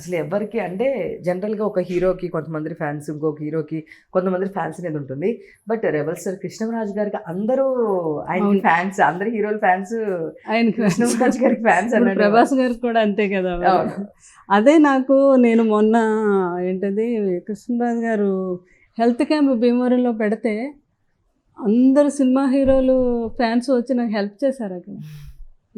అసలు ఎవరికి అంటే జనరల్గా ఒక హీరోకి కొంతమంది ఫ్యాన్స్ ఇంకొక హీరోకి కొంతమంది ఫ్యాన్స్ అనేది ఉంటుంది బట్ రెబల్ స్టార్ కృష్ణరాజు గారికి అందరూ ఆయన. ఫ్యాన్స్ అందరు హీరోల ఫ్యాన్స్ ఆయన కృష్ణరాజు గారికి ఫ్యాన్స్ అన్నాడు ప్రభాస్ గారికి కూడా అంతే కదా. అదే నాకు నేను మొన్న ఏంటది కృష్ణరాజు గారు హెల్త్ క్యాంప్ భీమవరంలో పెడితే అందరు సినిమా హీరోలు ఫ్యాన్స్ వచ్చి నాకు హెల్ప్ చేశారు అక్కడ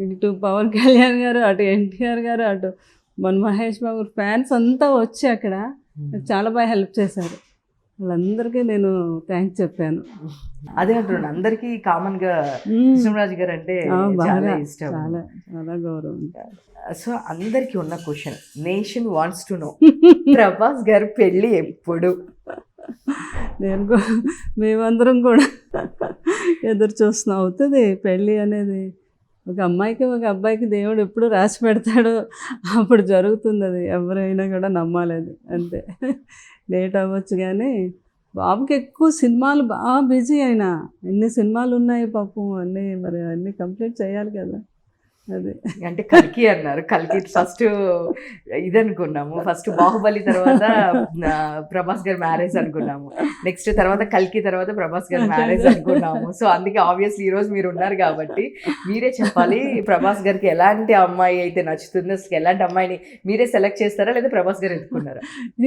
ఇటు పవన్ కళ్యాణ్ గారు అటు ఎన్టీఆర్ గారు అటు మన మహేష్ బాబు ఫ్యాన్స్ అంతా వచ్చి అక్కడ చాలా బాగా హెల్ప్ చేశారు. వాళ్ళందరికీ నేను థ్యాంక్స్ చెప్పాను. అదే అంటున్నాను అందరికి కామన్గా. కృష్ణరాజు గారు అంటే చాలా ఇష్టం. చాలా చాలా గౌరవం. సో అందరికి ఉన్న question nation wants to know Prabhas గారు పెళ్ళి ఎప్పుడు? నేను మేమందరం కూడా ఎదురు చూస్తున్నాం. అవుతుంది పెళ్ళి అనేది ఒక అమ్మాయికి ఒక అబ్బాయికి దేవుడు ఎప్పుడు రాసి పెడతాడో అప్పుడు జరుగుతుంది అది. ఎవరైనా కూడా నమ్మాలి అది. అంతే. లేట్ అవ్వచ్చు కానీ బాబుకి ఎక్కువ సినిమాలు బాగా బిజీ అయినా. ఎన్ని సినిమాలు ఉన్నాయి పాపం అన్నీ మరి అన్నీ కంప్లీట్ చేయాలి కదా. అంటే కల్కి అన్నారు. కల్కి ఫస్ట్ ఇది అనుకున్నాము. ఫస్ట్ బాహుబలి తర్వాత ప్రభాస్ గారి మ్యారేజ్ అనుకున్నాము. నెక్స్ట్ తర్వాత కల్కి తర్వాత ప్రభాస్ గారి మ్యారేజ్ అనుకున్నాము. సో అందుకే ఆబ్వియస్లీ ఈ రోజు మీరు ఉన్నారు కాబట్టి మీరే చెప్పాలి ప్రభాస్ గారికి ఎలాంటి అమ్మాయి అయితే నచ్చుతుందో అసలు ఎలాంటి అమ్మాయిని మీరే సెలెక్ట్ చేస్తారా లేదా ప్రభాస్ గారు ఎత్తుకున్నారా?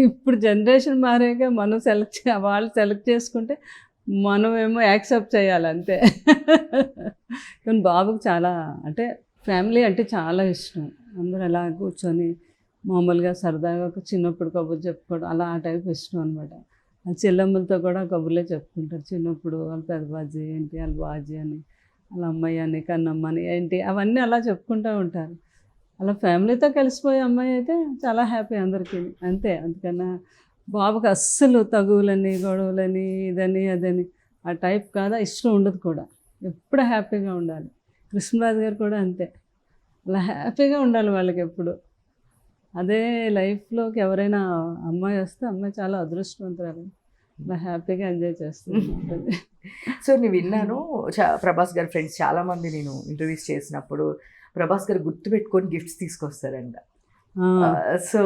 ఇప్పుడు జనరేషన్ మారాక మనం సెలెక్ట్ వాళ్ళు సెలెక్ట్ చేసుకుంటే మనమేమో యాక్సెప్ట్ చేయాలి అంతే కానీ బాబుకి చాలా అంటే ఫ్యామిలీ అంటే చాలా ఇష్టం. అందరూ అలా కూర్చొని మామూలుగా సరదాగా ఒక చిన్నప్పుడు కబుర్లు చెప్పుకోవడం అలా ఆ టైప్ ఇష్టం అనమాట ఆ చెల్లెమ్మలతో కూడా కబుర్లే చెప్పుకుంటారు. చిన్నప్పుడు వాళ్ళ పెద్దబాజీ ఏంటి వాళ్ళ బాజీ అని వాళ్ళ అమ్మాయి అని కన్నమ్మ అని ఏంటి అవన్నీ అలా చెప్పుకుంటూ ఉంటారు. అలా ఫ్యామిలీతో కలిసిపోయే అమ్మాయి అయితే చాలా హ్యాపీ అందరికీ. అంతే అందుకన్నా బాబుకి అస్సలు తగువులని గొడవలని ఇదని అదని ఆ టైప్ కాదా ఇష్టం ఉండదు కూడా. ఎప్పుడు హ్యాపీగా ఉండాలి. కృష్ణరాజు గారు కూడా అంతే. అలా హ్యాపీగా ఉండాలి వాళ్ళకి ఎప్పుడు. అదే లైఫ్లోకి ఎవరైనా అమ్మాయి వస్తే అమ్మాయి చాలా అదృష్టవంతురాలు. అలా హ్యాపీగా ఎంజాయ్ చేస్తుంది. సో నేను విన్నాను ప్రభాస్ గారి ఫ్రెండ్స్ చాలా మంది నేను ఇంటర్వ్యూస్ చేసినప్పుడు ప్రభాస్ గారు గుర్తు పెట్టుకొని గిఫ్ట్స్ తీసుకొస్తారంట. సో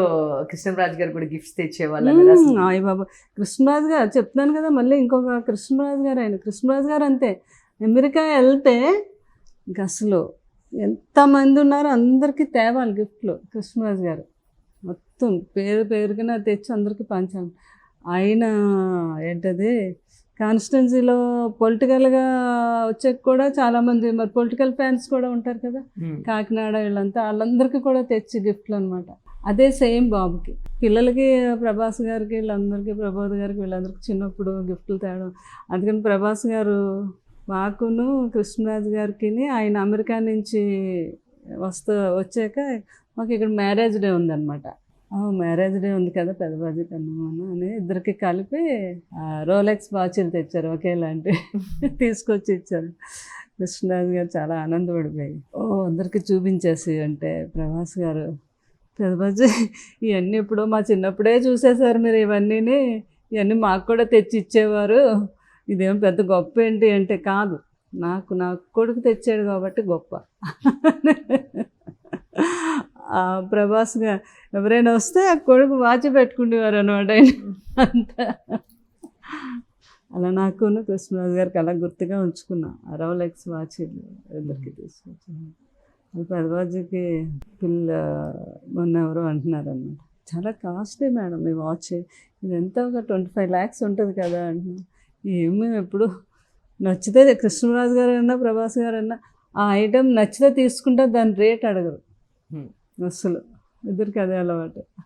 కృష్ణరాజు గారు కూడా గిఫ్ట్స్ తెచ్చేవాళ్ళు. అయ్య బాబా కృష్ణరాజు గారు చెప్తున్నాను కదా మళ్ళీ ఇంకొక కృష్ణరాజు గారు ఆయన. కృష్ణరాజు గారు అంతే. అమెరికా వెళ్తే ఇంక అసలు ఎంతమంది ఉన్నారో అందరికీ తేవాలి గిఫ్ట్లు. కృష్ణరాజు గారు. మొత్తం పేరు పేరుగా తెచ్చి అందరికీ పంచాలి. ఆయన ఏంటది? కాన్స్టిట్యున్సీలో పొలిటికల్గా వచ్చాక కూడా చాలామంది మరి పొలిటికల్ ఫ్యాన్స్ కూడా ఉంటారు కదా. కాకినాడ వీళ్ళంతా వాళ్ళందరికీ కూడా తెచ్చి గిఫ్ట్లు అనమాట అదే సేమ్ బాబుకి. పిల్లలకి ప్రభాస్ గారికి వీళ్ళందరికీ ప్రభాస్ గారికి వీళ్ళందరికీ చిన్నప్పుడు గిఫ్ట్లు తేవడం. అందుకని ప్రభాస్ గారు మాకును కృష్ణరాజు గారికి ఆయన అమెరికా నుంచి వస్తూ వచ్చాక మాకు ఇక్కడ మ్యారేజ్ డే ఉందన్నమాట. మ్యారేజ్ డే ఉంది కదా పెద్దబాజీ కన్నమ్మను అని ఇద్దరికి కలిపి రోలెక్స్ వాచీలు తెచ్చారు ఒకేలాంటి. తీసుకొచ్చి ఇచ్చారు. కృష్ణరాజు గారు చాలా ఆనందపడిపోయి ఓ అందరికీ చూపించేసి అంటే ప్రభాస్ గారు పెద్దబాజీ ఇవన్నీ ఇప్పుడు మా చిన్నప్పుడే చూసేశారు మీరు ఇవన్నీని ఇవన్నీ మాకు కూడా తెచ్చి ఇచ్చేవారు ఇదేం పెద్ద గొప్ప ఏంటి అంటే కాదు. నాకు నా కొడుకు తెచ్చాడు కాబట్టి గొప్ప. ప్రభాస్గా ప్రభాస్ ఎవరైనా వస్తే ఆ కొడుకు వాచి పెట్టుకునేవారు అనమాట అంత అంతా. అలా నాకు కృష్ణరాజు గారికి అలా గుర్తుగా ఉంచుకున్నా. అరవలెక్స్ వాచీలు ఇద్దరికి తీసుకొచ్చాను? అది పెద్దబాజీకి పిల్ల మొన్న ఎవరో అంటున్నారు చాలా కాస్ట్లీ మేడం మీ వాచ్. ఇది ఎంత ఒక ట్వంటీ ఫైవ్ ల్యాక్స్ ఉంటుంది కదా అంటున్నాను ఏమి ఎప్పుడు నచ్చితే కృష్ణరాజు గారు అన్నా ప్రభాస్ గారు అన్నా ఆ ఐటెం నచ్చితే తీసుకుంటే దాని రేట్ అడగరు. అసలు ఇద్దరికి అదే అలవాటు.